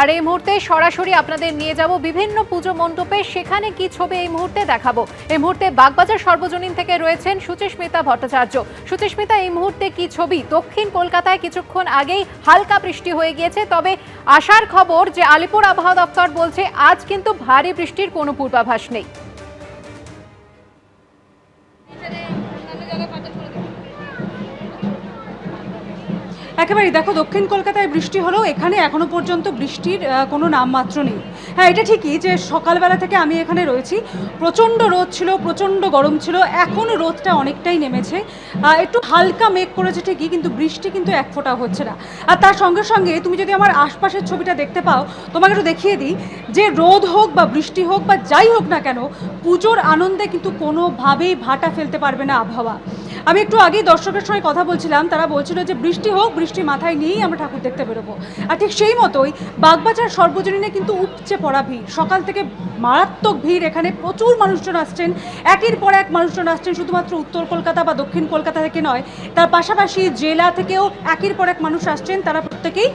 আর এই মুহূর্তে সরাসরি আপনাদের নিয়ে যাব বিভিন্ন পুজো মণ্ডপে। সেখানে কি ছবি এই মুহূর্তে দেখাবো? এই মুহূর্তে বাগবাজার সর্বজনীন থেকে রয়েছেন সুচেস্মিতা ভট্টাচার্য। সুচেস্মিতা, এই মুহূর্তে কি ছবি? দক্ষিণ কলকাতায় কিছুক্ষণ আগেই হালকা বৃষ্টি হয়ে গিয়েছে, তবে আসার খবর যে আলিপুর আবহাওয়া দপ্তর বলছে, আজ কিন্তু ভারী বৃষ্টির কোনো পূর্বাভাস নেই। একেবারেই দেখো, দক্ষিণ কলকাতায় বৃষ্টি হলেও এখানে এখনও পর্যন্ত বৃষ্টির কোনো নামমাত্র নেই। হ্যাঁ এটা ঠিকই যে সকালবেলা থেকে আমি এখানে রয়েছি। প্রচণ্ড রোদ ছিল, প্রচণ্ড গরম ছিল, এখন রোদটা অনেকটাই নেমেছে। একটু হালকা মেঘ করেছে ঠিকই, কিন্তু বৃষ্টি কিন্তু এক ফোঁটা হচ্ছে না। আর তার সঙ্গে সঙ্গে তুমি যদি আমার আশপাশের ছবিটা দেখতে পাও, তোমাকে একটু দেখিয়ে দিই যে রোদ হোক বা বৃষ্টি হোক বা যাই হোক না কেন, পুজোর আনন্দে কিন্তু কোনোভাবেই ভাটা ফেলতে পারবে না আবহাওয়া। আমি একটু আগেই দর্শকের সঙ্গে কথা বলছিলাম, তারা বলছিল যে বৃষ্টি হোক, বৃষ্টি মাথায় নিয়েই আমরা ঠাকুর দেখতে বেরোবো। আর ঠিক সেই মতোই বাগবাজার সর্বজনীনে কিন্তু উপচে পড়া ভিড়। সকাল থেকে মারাত্মক ভিড়, এখানে প্রচুর মানুষজন আসছেন। একের পর এক মানুষজন আসছেন শুধুমাত্র উত্তর কলকাতা বা দক্ষিণ কলকাতা থেকে নয়, তার পাশাপাশি জেলা থেকেও একের পর এক মানুষ আসছেন। তারা প্রত্যেকেই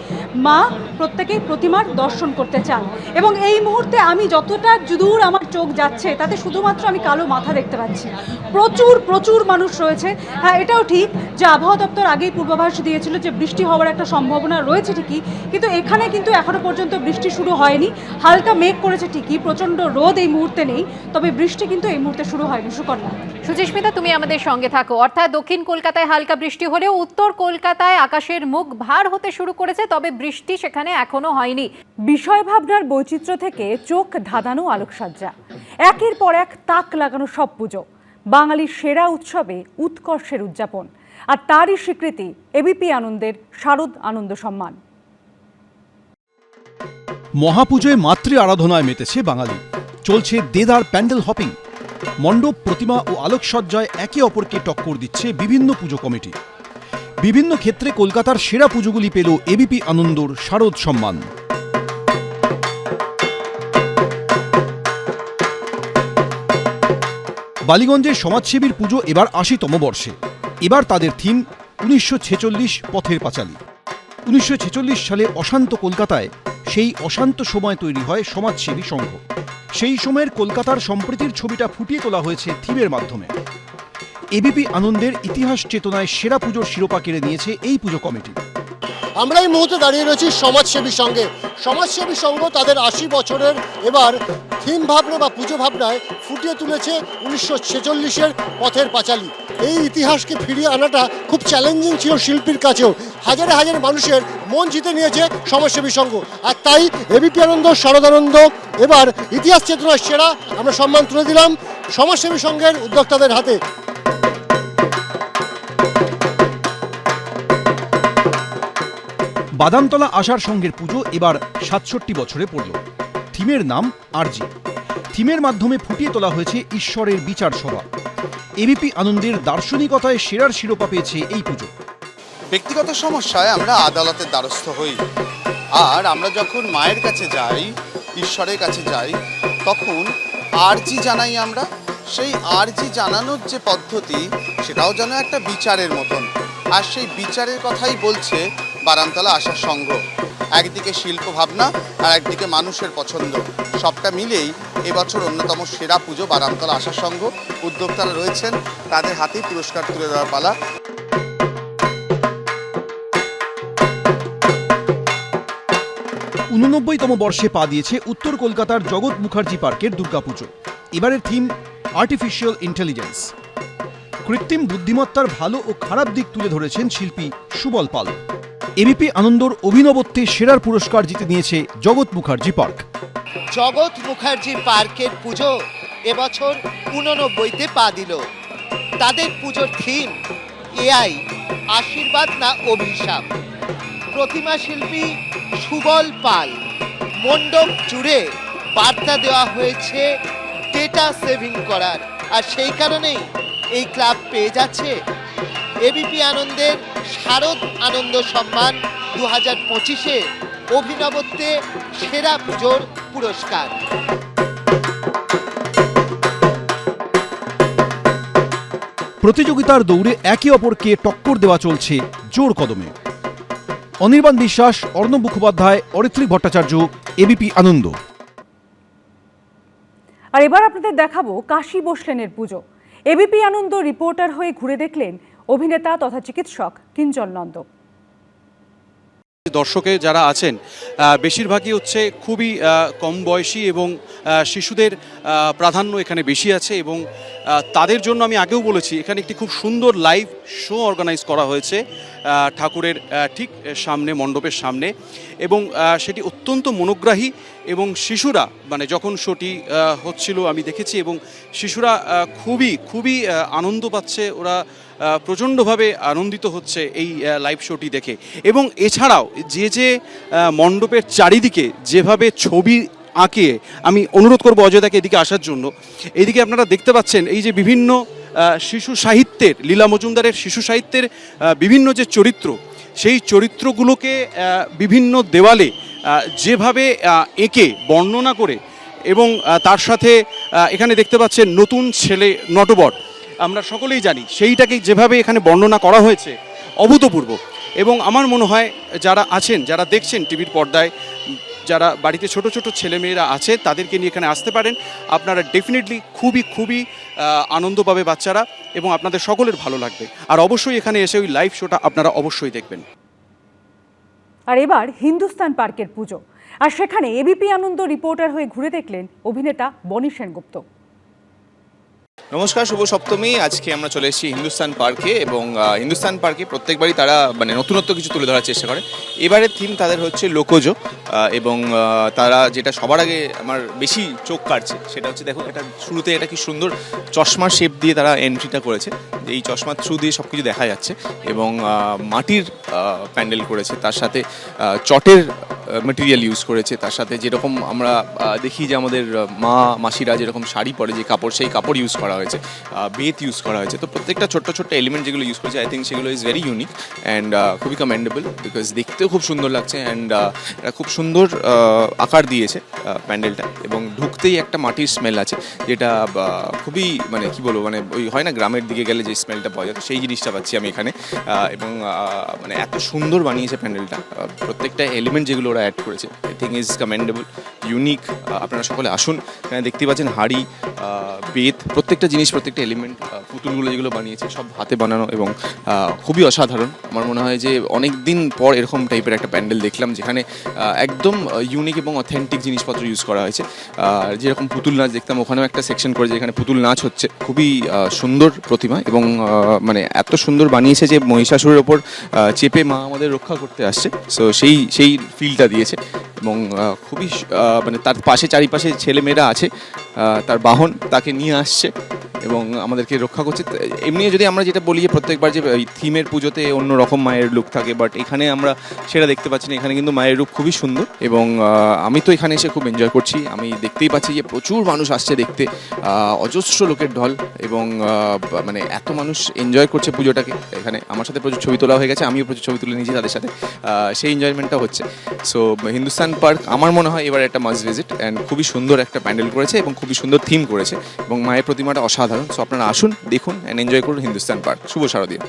মা, প্রত্যেকেই প্রতিমার দর্শন করতে চান। এবং এই মুহূর্তে আমি যতটা দূর আমার চোখ যাচ্ছে, তাতে শুধুমাত্র আমি কালো মাথা দেখতে পাচ্ছি। প্রচুর প্রচুর মানুষ রয়েছে। হ্যাঁ এটাও ঠিক যে আবহাওয়া দপ্তর আগেই পূর্বাভাস দিয়েছিল যে বৃষ্টি হওয়ার একটা সম্ভাবনা রয়েছে ঠিকই কিন্তু এখানে কিন্তু এখনও পর্যন্ত বৃষ্টি শুরু হয়নি। হালকা মেঘ করেছে ঠিকই প্রচণ্ড রোদ এই মুহূর্তে নেই তবে বৃষ্টি কিন্তু এই মুহূর্তে শুরু হয়নি। সুকন্যা। সুচিস্মিতা তুমি আমাদের সঙ্গে থাকো। অর্থাৎ দক্ষিণ কলকাতায় হালকা বৃষ্টি হলেও উত্তর কলকাতায় আকাশের মুখ ভার হতে শুরু করেছে তবে বৃষ্টি সেখানে এখনও হয়নি। বিষয় ভাবনার বৈচিত্র্য থেকে চোখ ধাঁধানো আলোকসজ্জা। একের পর এক তাক লাগানো সব পুজো। বাঙালির সেরা উৎসবে উৎকর্ষের উদযাপন। আর তারই স্বীকৃতি এবিপি আনন্দের শারদ আনন্দ সম্মান। মহাপুজোয় মাতৃ আরাধনায় মেতেছে বাঙালি। চলছে দেদার প্যান্ডেল হপিং। মণ্ডপ, প্রতিমা ও আলোকসজ্জায় একে অপরকে টক্কর দিচ্ছে বিভিন্ন পুজো কমিটি। বিভিন্ন ক্ষেত্রে কলকাতার সেরা পুজোগুলি পেল এবিপি আনন্দর শারদ সম্মান। বালিগঞ্জের সমাজসেবীর পুজো এবার আশিতম বর্ষে। এবার তাদের থিম উনিশশো পথের পাঁচালী। উনিশশো ছেচল্লিশ সালে অশান্ত কলকাতায় সেই অশান্ত সময় তৈরি হয় সমাজসেবী সংঘ। সেই সময়ের কলকাতার সম্প্রীতির ছবিটা ফুটিয়ে তোলা হয়েছে থিমের মাধ্যমে। এবিপি আনন্দের ইতিহাস চেতনায় সেরা পুজোর শিরোপা কেড়ে নিয়েছে এই পুজো কমিটি। আমরা এই মুহূর্তে দাঁড়িয়ে রয়েছি সমাজসেবী সঙ্গে সমাজসেবী সংঘ তাদের আশি বছরের এবার থিম ভাবনা বা পুজো ভাবনায় ফুটিয়ে তুলেছে উনিশশো ছেচল্লিশের পথের পাঁচালী। এই ইতিহাসকে ফিরিয়ে আনাটা খুব চ্যালেঞ্জিং ছিল শিল্পীর কাছেও। হাজারে হাজারে মানুষের মন জিতে নিয়েছে সমাজসেবী সংঘ। আর তাই এবিপি আনন্দ শারদানন্দ এবার ইতিহাস চেতনার সেরা আমরা সম্মান তুলে দিলাম সমাজসেবী সংঘের উদ্যোক্তাদের হাতে। বাদামতলা আশার সঙ্গের পুজো এবার সাতষট্টি বছরে পড়ল। থিমের নাম আরজি। থিমের মাধ্যমে ফুটিয়ে তোলা হয়েছে ঈশ্বরের বিচার সভা। এবিপি আনন্দের দার্শনিকতায় সেরার শিরোপা পেয়েছে এই পুজো। ব্যক্তিগত সমস্যায় আমরা আদালতের দ্বারস্থ হই। আর আমরা যখন মায়ের কাছে যাই, ঈশ্বরের কাছে যাই, তখন আরজি জানাই আমরা। সেই আরজি জানানোর যে পদ্ধতি, সেটাও যেন একটা বিচারের মতন। আর সেই বিচারের কথাই বলছে বারামতলা আশার সংঘ। একদিকে শিল্প ভাবনা আর একদিকে মানুষের পছন্দ। সবটা মিলেই এবছর অন্যতম সেরা পুজো বারামতলা আশার সংঘ উদ্যোক্তারা রয়েছেন। তাদের হাতেই পুরস্কার তুলে দেওয়ার পালা। উননব্বইতম বর্ষে পা দিয়েছে উত্তর কলকাতার জগৎ মুখার্জি পার্কের দুর্গাপুজো। এবারের থিম আর্টিফিশিয়াল ইন্টেলিজেন্স কৃত্রিম বুদ্ধিমত্তার ভালো ও খারাপ দিক তুলে ধরেছেন শিল্পী সুবল পাল। এবিপি আনন্দর অভিনবত্বে সেরার পুরস্কার জিতে নিয়েছে জগৎ মুখার্জি পার্ক। জগৎ মুখার্জি পার্কের পুজো এবছর উননব্বইতে পা দিল। তাদের পুজোর থিম এআই, আশীর্বাদ না অভিশাপ? প্রতিমা শিল্পী সুবল পাল, মণ্ডপ জুড়ে বার্তা দেওয়া হয়েছে ডেটা সেভিং করার। আর সেই কারণেই এই ক্লাব পেয়ে যাচ্ছে। এবিপি আনন্দের শারদ আনন্দ সম্মান দু হাজার পঁচিশে অভিনবত্বে সেরা পুজোর পুরস্কার। প্রতিযোগিতার দৌড়ে একে অপরকে টক্কর দেওয়া চলছে জোর কদমে। অনির্বাণ বিশ্বাস অর্ণব মুখোপাধ্যায় অরিত্রী ভট্টাচার্য এবিপি আনন্দ। আর এবার আপনাদের দেখাবো কাশী বসলেনের পুজো। এবিপি আনন্দ রিপোর্টার হয়ে ঘুরে দেখলেন অভিনেতা তথা চিকিৎসক কিঞ্জল নন্দ। দর্শকে যারা আছেন বেশিরভাগই হচ্ছে খুবই কম বয়সী এবং শিশুদের প্রাধান্য এখানে বেশি আছে এবং তাদের জন্য আমি আগেও বলেছি, এখানে একটি খুব সুন্দর লাইভ শো অর্গানাইজ করা হয়েছে ঠাকুরের ঠিক সামনে, মণ্ডপের সামনে এবং সেটি অত্যন্ত মনোগ্রাহী এবং শিশুরা মানে যখন শোটি হচ্ছিল আমি দেখেছি এবং শিশুরা খুবই খুবই আনন্দ পাচ্ছে, ওরা প্রচণ্ডভাবে আনন্দিত হচ্ছে এই লাইভ শোটি দেখে এবং এছাড়াও যে যে মণ্ডপের চারিদিকে যেভাবে ছবি আঁকে। আমি অনুরোধ করব অজয়দাকে এদিকে আসার জন্য। এদিকে আপনারা দেখতে পাচ্ছেন এই যে বিভিন্ন শিশু সাহিত্যের, লীলা মজুমদারের শিশু সাহিত্যের বিভিন্ন যে চরিত্র, সেই চরিত্রগুলোকে বিভিন্ন দেওয়ালে যেভাবে এঁকে, বর্ণনা করে এবং তার সাথে এখানে দেখতে পাচ্ছেন নতুন ছেলে নটবট আমরা সকলেই জানি সেইটাকে যেভাবে এখানে বর্ণনা করা হয়েছে, অভূতপূর্ব। এবং আমার মনে হয় যারা আছেন, যারা দেখছেন টিভির পর্দায় যারা বাড়িতে ছোট ছোট ছেলেমেয়েরা আছে, তাদেরকে নিয়ে এখানে আসতে পারেন। আপনারা ডেফিনেটলি খুবই খুবই আনন্দ পাবে বাচ্চারা এবং আপনাদের সকলের ভালো লাগবে। আর অবশ্যই এখানে এসে ওই লাইভ শোটা আপনারা অবশ্যই দেখবেন। আর এবার হিন্দুস্তান পার্কের পুজো। আর সেখানে এবিপি আনন্দ রিপোর্টার হয়ে ঘুরে দেখলেন অভিনেতা বনি সেনগুপ্ত। নমস্কার, শুভ সপ্তমী। আজকে আমরা চলে এসেছি হিন্দুস্তান পার্কে এবং হিন্দুস্তান পার্কে প্রত্যেকবারই তারা মানে নতুনত্ব কিছু তুলে ধরার চেষ্টা করে। এবারের থিম তাদের হচ্ছে লোকজ এবং তারা যেটা সবার আগে আমার বেশি চোখ কাটছে সেটা হচ্ছে, দেখো, এটা শুরুতে এটা কি সুন্দর চশমা শেপ দিয়ে তারা এন্ট্রিটা করেছে। এই চশমার থ্রু দিয়ে সব কিছু দেখা যাচ্ছে এবং মাটির প্যান্ডেল করেছে। তার সাথে চটের মেটেরিয়াল ইউজ করেছে, তার সাথে যেরকম আমরা দেখি যে আমাদের মা, মাসিরা যেরকম শাড়ি পরে, যে কাপড়, সেই কাপড় ইউজ করা হয়েছে বেত ইউজ করা হয়েছে। তো প্রত্যেকটা ছোট্ট ছোট্ট এলিমেন্ট যেগুলো ইউজ করেছে আই থিঙ্ক সেগুলো ইজ ভেরি ইউনিক অ্যান্ড খুবই কমেন্ডেবল বিকজ দেখতেও খুব সুন্দর লাগছে অ্যান্ড এটা খুব সুন্দর আকার দিয়েছে প্যান্ডেলটা এবং ঢুকতেই একটা মাটির স্মেল আছে যেটা খুবই মানে কি বলব মানে ওই হয় না গ্রামের দিকে গেলে যে স্মেলটা পাওয়া যায় সেই জিনিসটা পাচ্ছি আমি এখানে এবং মানে এত সুন্দর বানিয়েছে প্যান্ডেলটা প্রত্যেকটা এলিমেন্ট যেগুলো ওরা অ্যাড করেছে। I think is commendable unique আপনারা সকলে আসুন। এখানে দেখতে পাচ্ছেন হাড়ি বেত, প্রত্যেকটা জিনিস, প্রত্যেকটা এলিমেন্ট পুতুলগুলো যেগুলো বানিয়েছে, সব হাতে বানানো এবং খুবই অসাধারণ। আমার মনে হয় যে অনেক দিন পর এরকম টাইপের একটা প্যান্ডেল দেখলাম, যেখানে একদম ইউনিক এবং অথেন্টিক জিনিসপত্র ইউজ করা হয়েছে। আর যেরকম পুতুল নাচ দেখতাম, ওখানেও একটা সেকশন করে যেখানে পুতুল নাচ হচ্ছে। খুবই সুন্দর প্রতিমা এবং মানে এত সুন্দর বানিয়েছে যে মহিষাসুরের ওপর চেপে মা আমাদের রক্ষা করতে আসছে। সো সেই সেই ফিলটা দিয়েছে এবং খুবই মানে তার পাশে চারিপাশে ছেলেমেয়েরা আছে তার বাহন তাকে নিয়ে আসছে। এবং আমাদেরকে রক্ষা করছে। এমনি যদি আমরা যেটা বলি যে প্রত্যেকবার যে থিমের পুজোতে অন্য রকম মায়ের লুক থাকে বাট এখানে আমরা সেটা দেখতে পাচ্ছি না। এখানে কিন্তু মায়ের রূপ খুবই সুন্দর এবং আমি তো এখানে এসে খুব এনজয় করছি। আমি দেখতেই পাচ্ছি যে প্রচুর মানুষ আসছে দেখতে। অজস্র লোকের ঢল এবং মানে এত মানুষ এনজয় করছে পুজোটাকে। এখানে আমার সাথে প্রচুর ছবি তোলা হয়ে গেছে, আমিও প্রচুর ছবি তুলে নিয়েছি তাদের সাথে। সেই এনজয়মেন্টটা হচ্ছে। সো হিন্দুস্তান পার্ক আমার মনে হয় এবার একটা মাস্ট ভিজিট অ্যান্ড খুবই সুন্দর একটা প্যান্ডেল করেছে এবং খুবই সুন্দর থিম করেছে এবং মায়ের প্রতিমাটা অসাধারণ সো আপনারা আসুন দেখুন অ্যান্ড এনজয় করুন হিন্দুস্তান পার্ক। শুভ শারদীয়।